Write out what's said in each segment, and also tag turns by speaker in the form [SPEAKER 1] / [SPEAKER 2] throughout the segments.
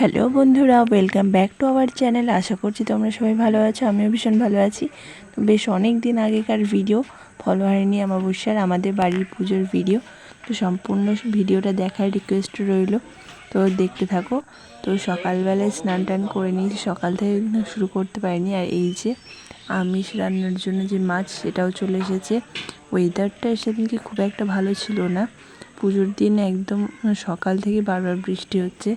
[SPEAKER 1] Hello বন্ধুরা welcome back to our channel আশা করছি তোমরা সবাই ভালো আছো, আমিও ভীষণ ভালো আছি। তো বেশ অনেক দিন আগেকার ভিডিও ফলো হয়নি অমাবস্যার আমাদের বাড়ির পুজোর ভিডিও তো সম্পূর্ণ ভিডিওটা দেখার রিকোয়েস্ট রইল। তো দেখতে থাকো, তো সকালবেলায় স্নান টান করে নিয়েছি, সকাল থেকে শুরু করতে পারিনি। আর এই যে আমিষ রান্নার জন্য যে মাছ, সেটাও চলে এসেছে। ওয়েদারটা সেদিনকে খুব একটা ভালো ছিল না। পুজোর দিন একদম সকাল থেকে বারবার বৃষ্টি হচ্ছে।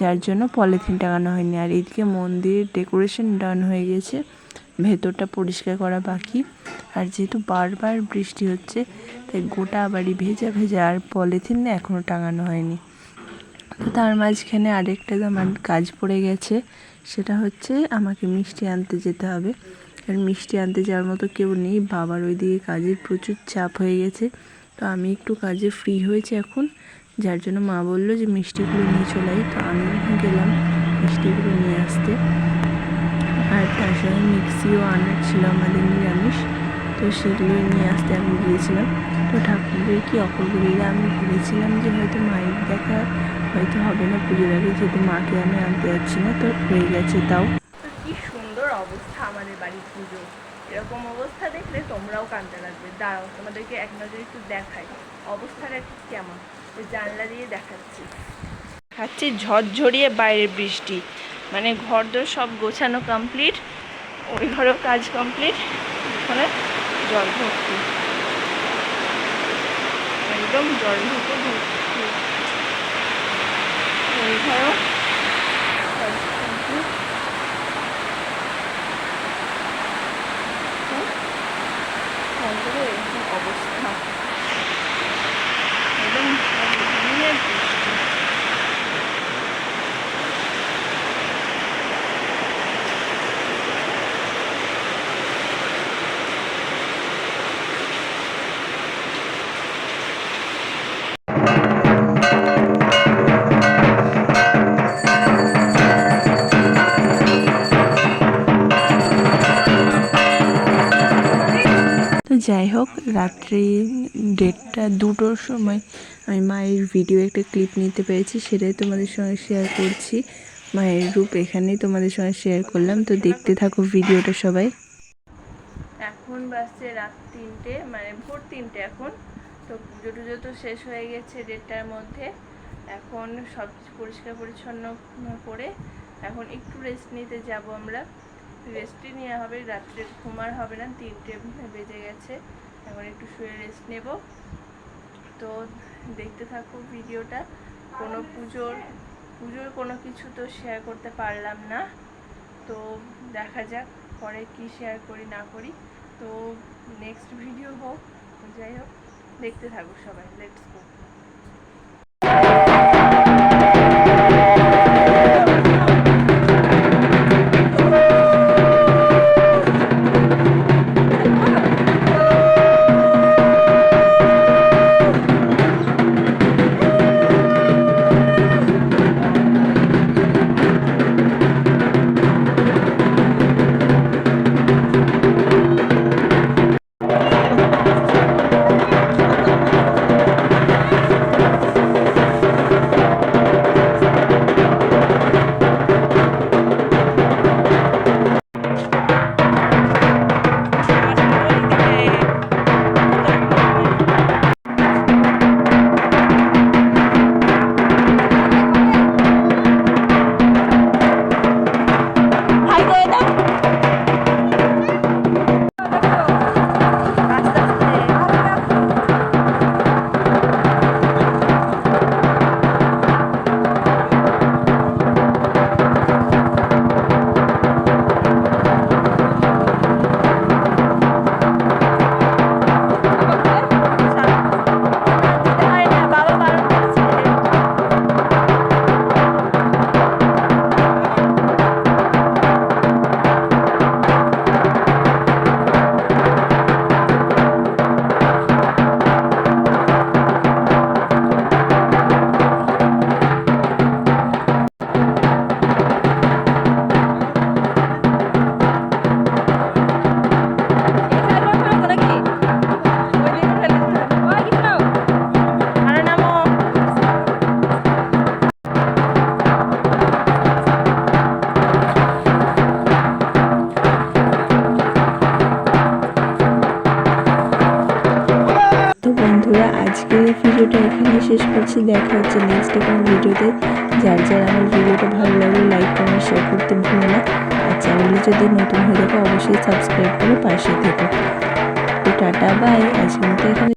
[SPEAKER 1] যার জন্য পলিথিন টাঙানো হয়নি। আর এদিকে মন্দিরের ডেকোরেশন ডান হয়ে গেছে। ভেতরটা পরিষ্কার করা বাকি। আর যেহেতু বারবার বৃষ্টি হচ্ছে, তাই গোটা বাড়ি ভেজা ভেজা আর পলিথিন এখনও টাঙানো হয়নি। তো তার মাঝখানে আরেকটা আমার কাজ পড়ে গেছে, সেটা হচ্ছে আমাকে মিষ্টি আনতে যেতে হবে। আর মিষ্টি আনতে যাওয়ার মতো কেউ নেই, বাবার ওইদিকে কাজের প্রচুর চাপ হয়ে গেছে। তো আমি একটু কাজে ফ্রি হয়েছি এখন। যার জন্য মা বলল যে, মিষ্টিগুলো নিয়ে চলে আই তো আমি গেলাম মিষ্টিগুলো নিয়ে আসতে। আর তার সঙ্গে মিক্সিও আনার ছিল আমাদের নিরামিষ। তো সেগুলো নিয়ে আসতে আমি গিয়েছিলাম। তো ঠাকুরের কি অপরগুলিরা আমি ভেবেছিলাম যে, হয়তো মায়ের দেখা হয়তো হবে না, পুজোর আগে যেহেতু মাকে আমি আনতে যাচ্ছি না, তো হয়ে গেছে তাও।
[SPEAKER 2] কি সুন্দর অবস্থা আমাদের বাড়ির পুজো। এরকম অবস্থা দেখলে তোমরাও কানতে লাগবে। দাঁড়াও, তোমাদেরকে এক নজরে একটু দেখাই। অবস্থাটা কেমন? জানলা দিয়ে দেখাচ্ছি। খাচ্ছি ঝরঝরিয়ে বাইরের বৃষ্টি। মানে ঘর দোর সব গোছানো কমপ্লিট ওই ঘরেও কাজ কমপ্লিট ওখানে জল ভর্তি। একদম জল ঢুকে ভর্তি। ওই ঘরেও complete। অবস্থা।
[SPEAKER 1] যাই হোক রাত্রি দেড়টা, দুটোর সময় আমি মায়ের ভিডিও একটা ক্লিপ নিতে পেরেছি, সেটাই তোমাদের সঙ্গে শেয়ার করছি। মায়ের রূপ এখানেই তোমাদের সঙ্গে শেয়ার করলাম, তো দেখতে থাকো ভিডিওটা সবাই।
[SPEAKER 2] এখন বাজছে রাত তিনটে মানে ভোর তিনটে এখন, তো পুজো টুজো তো শেষ হয়ে গেছে দেড়টার মধ্যে। এখন সব পরিষ্কার পরিচ্ছন্ন করে এখন একটু রেস্ট নিতে যাব আমরা। রেস্টই নেওয়া হবে, রাত্রে ঘুমার হবে না, তিনটে বেজে গেছে। এখন একটু শুয়ে রেস্ট নেব। তো দেখতে থাকো ভিডিওটা। কোনো পুজোর পুজোর কোনো কিছু তো শেয়ার করতে পারলাম না। তো দেখা যাক পরে কি শেয়ার করি, না করি। তো নেক্সট ভিডিও হোক, যাই হোক, দেখতে থাকো সবাই লেটস গো
[SPEAKER 1] শেষ করছি। দেখা হচ্ছে নেক্সট কোনো ভিডিওতে। যার যার আমার ভিডিওটা ভালো লাগলে লাইক কমেন্ট শেয়ার করতে ভুলো না। আর চ্যানেলে যদি নতুন হয়ে থাকে, অবশ্যই সাবস্ক্রাইব করে পাশে থেকো। তো টাটা বাই আজকের মতো এখানে